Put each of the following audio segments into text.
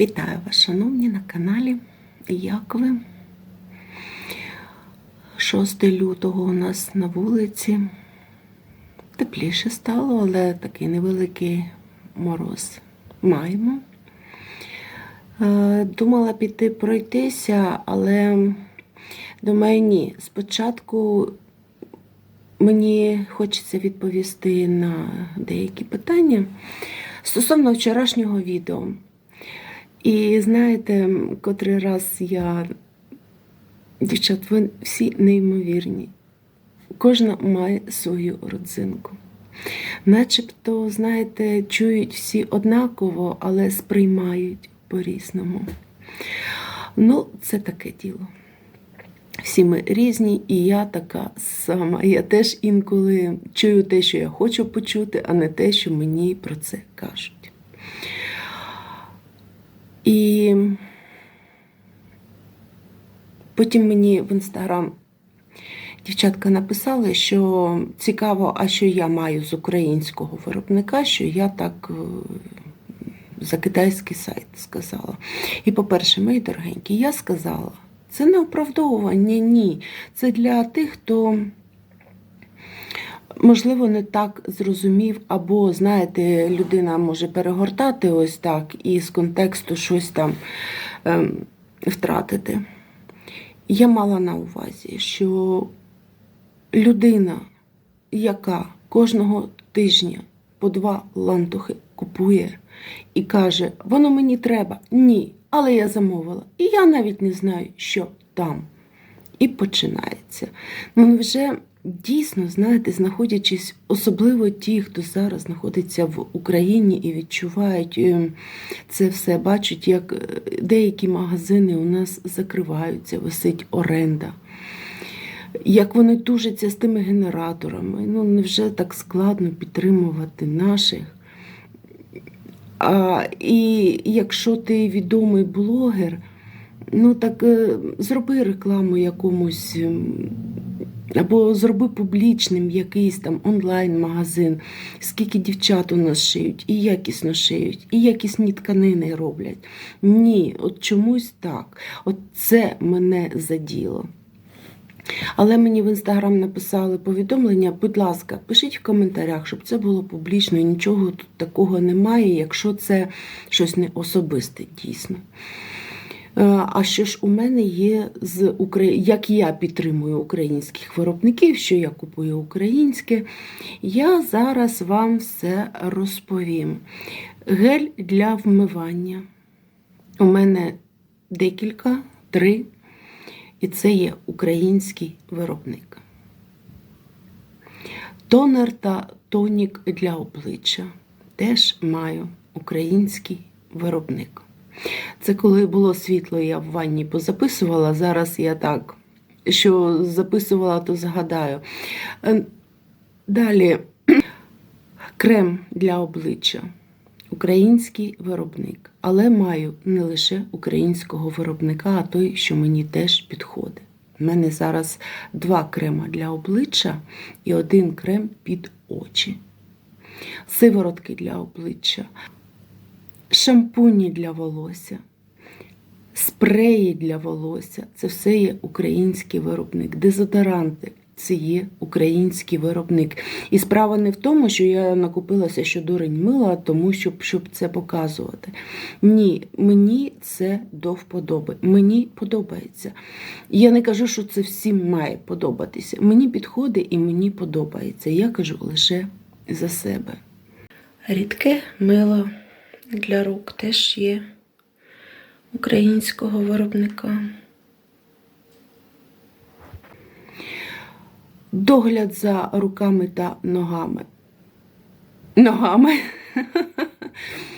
Вітаю вас, шановні, на каналі. Як ви? 6 лютого у нас на вулиці. Тепліше стало, але такий невеликий мороз маємо. Е, Думала піти пройтися, але думаю, ні. Спочатку мені хочеться відповісти на деякі питання стосовно вчорашнього відео. І знаєте, котрий раз я, дівчат, ви всі неймовірні. Кожна має свою родзинку. Начебто, знаєте, чують всі однаково, але сприймають по-різному. Ну, це таке діло. Всі ми різні, і я така сама. Я теж інколи чую те, що я хочу почути, а не те, що мені про це кажуть. І потім мені в інстаграм дівчатка написали, що цікаво, а що я маю з українського виробника, що я так е, за китайський сайт сказала. І, по-перше, мої дорогенькі, я сказала, це не оправдовування, ні. Це для тих, хто. Можливо, не так зрозумів, або, знаєте, людина може перегортати ось так і з контексту щось там ем, втратити. Я мала на увазі, що людина, яка кожного тижня по два лантухи купує і каже, воно мені треба, ні, але я замовила. І я навіть не знаю, що там. І починається. Ну, вже дійсно, знаєте, знаходячись, особливо ті, хто зараз знаходиться в Україні і відчувають е, це все, бачать, як е, деякі магазини у нас закриваються, висить оренда. Як вони тужаться з тими генераторами, ну невже так складно підтримувати наших? А, І якщо ти відомий блогер, ну так е, зроби рекламу якомусь, або зроби публічним якийсь там онлайн-магазин, скільки дівчат у нас шиють, і якісно шиють, і якісні тканини роблять. Ні, от чомусь так. От це мене заділо. Але мені в інстаграм написали повідомлення, будь ласка, пишіть в коментарях, щоб це було публічно, нічого тут такого немає, якщо це щось не особисте дійсно. Е, А що ж у мене є з Украї... як я підтримую українських виробників, що я купую українське, я зараз вам все розповім. Гель для вмивання. У мене декілька, три. І це є український виробник. Тонер та тонік для обличчя теж маю український виробник. Це коли було світло, я в ванні позаписувала. Зараз я так, що записувала, то згадаю. Е, Далі крем для обличчя. Український виробник, але маю не лише українського виробника, а той, що мені теж підходить. У мене зараз два крема для обличчя і один крем під очі, сиворотки для обличчя, шампуні для волосся, спреї для волосся це все є український виробник, дезодоранти. Це є український виробник. І справа не в тому, що я накупилася що дурень мила, тому щоб, щоб це показувати. Ні, мені це до вподоби. Мені подобається. Я не кажу, що це всім має подобатися. Мені підходить і мені подобається. Я кажу лише за себе. Рідке мило для рук теж є українського виробника. Догляд за руками та ногами. Ногами.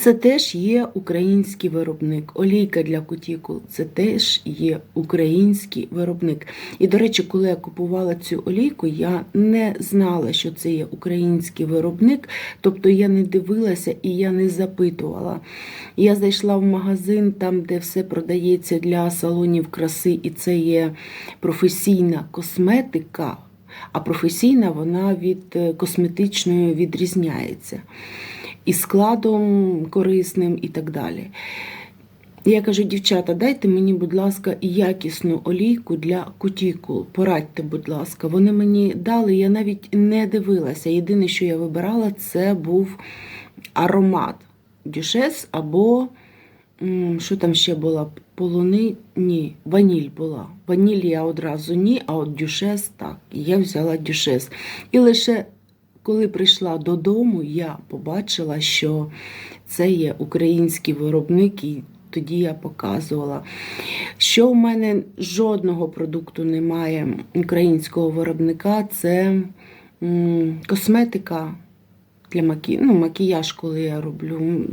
Це теж є український виробник. Олійка для кутікул це теж є український виробник. І, до речі, коли я купувала цю олійку, я не знала, що це є український виробник, тобто я не дивилася і я не запитувала. Я зайшла в магазин, там, де все продається для салонів краси, і це є професійна косметика. А професійна вона від е, косметичної відрізняється. І складом корисним, і так далі. Я кажу, дівчата, дайте мені, будь ласка, якісну олійку для кутікул. Порадьте, будь ласка. Вони мені дали, я навіть не дивилася. Єдине, що я вибирала, це був аромат дюшес або що там ще було? Полуни? Ні, ваніль була. Ваніль я одразу ні, а от дюшес так. І я взяла дюшес. І лише коли прийшла додому, я побачила, що це є український виробник, і тоді я показувала. Що в мене жодного продукту немає українського виробника, це косметика для макі... ну, макіяж, коли я роблю.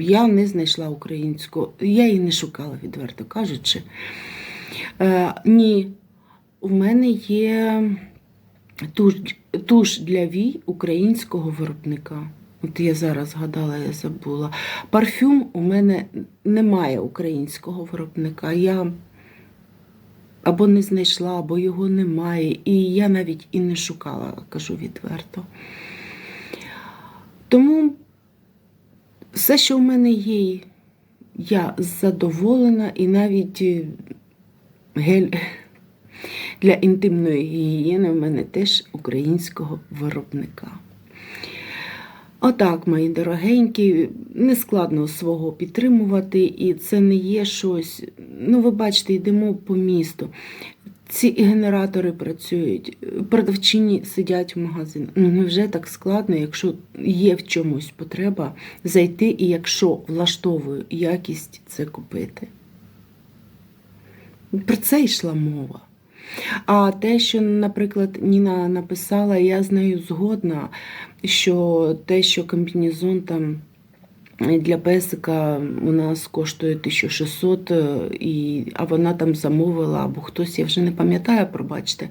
Я не знайшла українську, я її не шукала, відверто кажучи. Е, ні, у мене є туш, туш для вій українського виробника. От я зараз згадала, я забула. Парфюм у мене немає українського виробника. Я або не знайшла, або його немає. І я навіть і не шукала, кажу відверто. Тому все, що в мене є, я задоволена, і навіть гель для інтимної гігієни в мене теж українського виробника. Отак, мої дорогенькі, не складно свого підтримувати, і це не є щось. Ну, ви бачите, йдемо по місту. Ці генератори працюють, продавчині сидять в магазинах. Ну, невже так складно, якщо є в чомусь потреба зайти, і якщо влаштовує якість це купити? Про це йшла мова. А те, що, наприклад, Ніна написала, я з нею згодна, що те, що комбінезон там для песика у нас коштує 1600, е, і, а вона там замовила, або хтось, я вже не пам'ятаю, пробачте,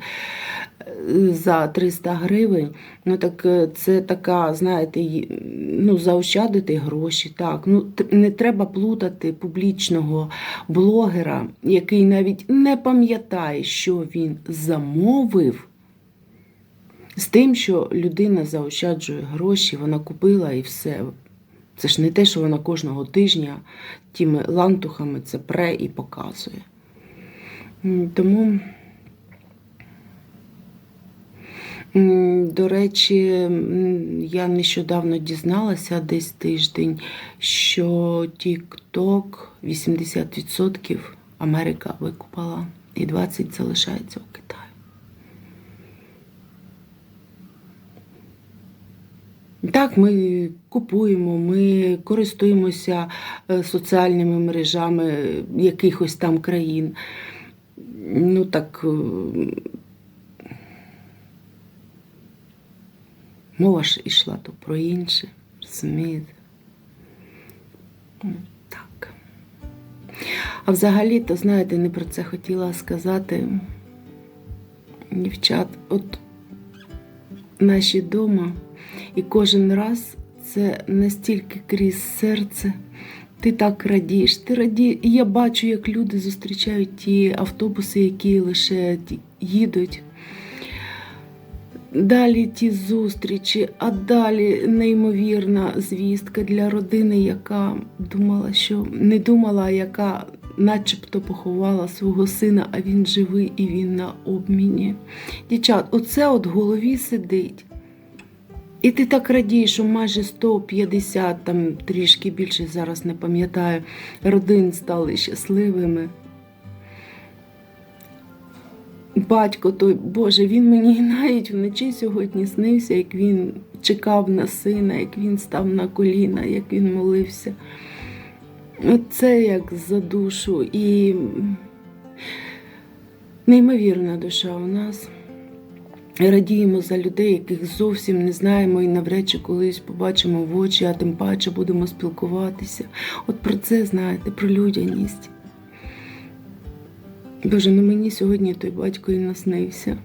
е, за 300 гривень. Ну так е, це така, знаєте, ну, заощадити гроші. Так. Ну, не треба плутати публічного блогера, який навіть не пам'ятає, що він замовив. З тим, що людина заощаджує гроші, вона купила і все. Це ж не те, що вона кожного тижня тими лантухами це пре і показує. Тому, до речі, я нещодавно дізналася десь тиждень, що TikTok 80% Америка викупала і 20% залишається у Китаї. Так, ми купуємо, ми користуємося е, соціальними мережами якихось там країн. Ну так, е, мова ж йшла то про інше, розумієте? Так. А взагалі, то знаєте, не про це хотіла сказати. Дівчат, от наші дома. І кожен раз це настільки крізь серце. Ти так радієш, ти радієш. Я бачу, як люди зустрічають ті автобуси, які лише їдуть. Далі ті зустрічі, а далі неймовірна звістка для родини, яка думала, що не думала, яка начебто поховала свого сина, а він живий і він на обміні. Дівчат, оце от в голові сидить. І ти так радієш, що майже 150, там трішки більше зараз не пам'ятаю, родин стали щасливими. Батько той, Боже, він мені навіть вночі сьогодні снився, як він чекав на сина, як він став на коліна, як він молився. Оце як за душу і неймовірна душа у нас. Радіємо за людей, яких зовсім не знаємо і навряд чи колись побачимо в очі, а тим паче будемо спілкуватися. От про це знаєте, про людяність. Боже, ну мені сьогодні той батько і наснився.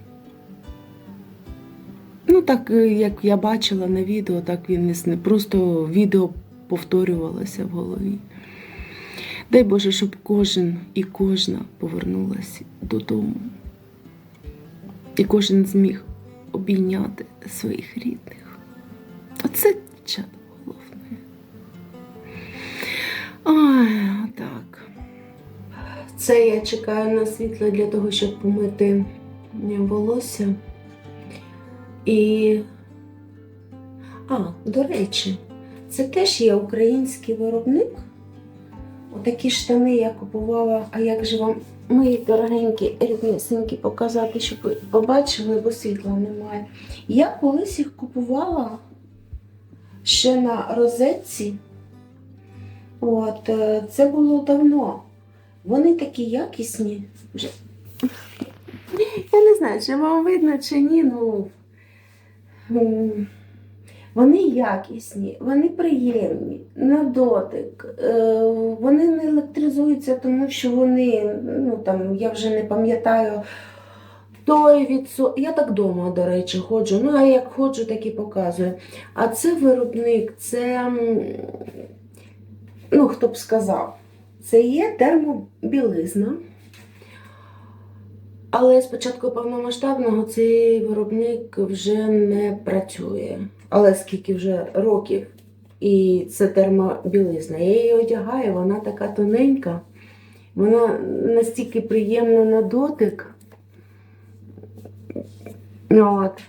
Ну, так е, як я бачила на відео, так він не сни. Просто відео повторювалося в голові. Дай Боже, щоб кожен і кожна повернулася додому. І кожен зміг обійняти своїх рідних. Оце дівчата головне. Ой, отак. Це я чекаю на світло для того, щоб помити волосся. І. А, до речі, це теж є український виробник. Отакі штани я купувала, а як же вам мої дорогенькі ріднесенькі показати, щоб ви побачили, бо світла немає. Я колись їх купувала ще на розетці. От, е, це було давно. Вони такі якісні. Я не знаю, чи вам видно, чи ні, ну. Вони якісні, вони приємні, на дотик. Е, Вони не електризуються, тому що вони, ну там, я вже не пам'ятаю. Той відсо... Я так вдома, до речі, ходжу. Ну, а як ходжу, так і показую. А це виробник, це, ну, хто б сказав, це є термобілизна. Але з початку повномасштабного цей виробник вже не працює. Але скільки вже років, і це термобілизна. Я її одягаю, вона така тоненька, вона настільки приємна на дотик. От.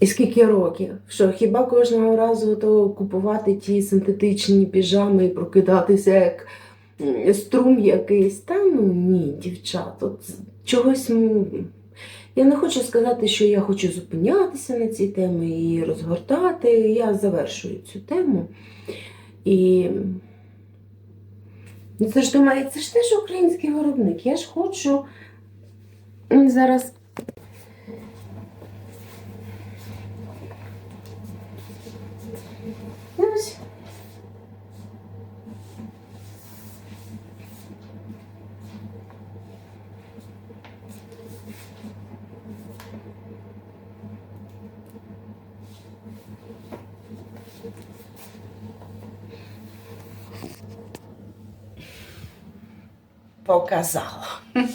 І скільки років? Що хіба кожного разу то купувати ті синтетичні піжами і прокидатися як струм якийсь? Та ну ні, дівчат, от чогось. Я не хочу сказати, що я хочу зупинятися на цій темі і розгортати. Я завершую цю тему. І ну, це ж думаю, це ж теж український виробник. Я ж хочу зараз. Ну, ось. Показала.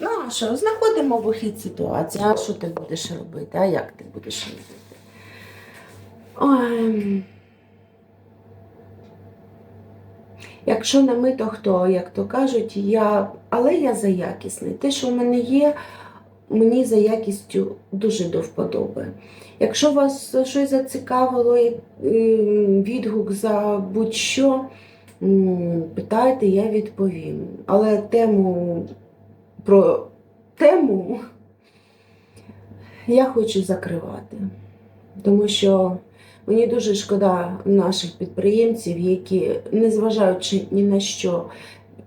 Ну, а що, знаходимо вихід ситуації. А що ти будеш робити? А як ти будеш робити? Ой. Якщо не ми, то хто, як то кажуть, я, але я за якісний. Те, що в мене є, мені за якістю дуже до вподоби. Якщо вас щось зацікавило, відгук за будь-що, питайте, я відповім. Але тему про тему я хочу закривати. Тому що мені дуже шкода наших підприємців, які, незважаючи ні на що,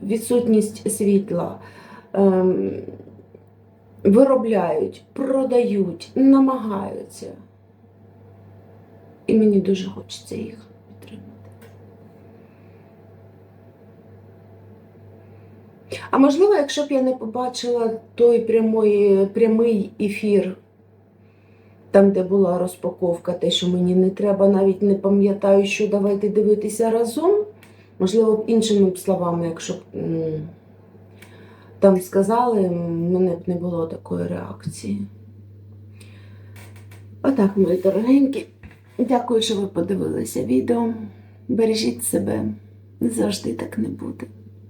відсутність світла, ем, виробляють, продають, намагаються. І мені дуже хочеться їх А можливо, якщо б я не побачила той прямий, прямий ефір, там, де була розпаковка, те, що мені не треба, навіть не пам'ятаю, що давайте дивитися разом. Можливо, іншими словами, якщо б там сказали, мене б не було такої реакції. Отак, мої дорогенькі. Дякую, що ви подивилися відео. Бережіть себе, завжди так не буде.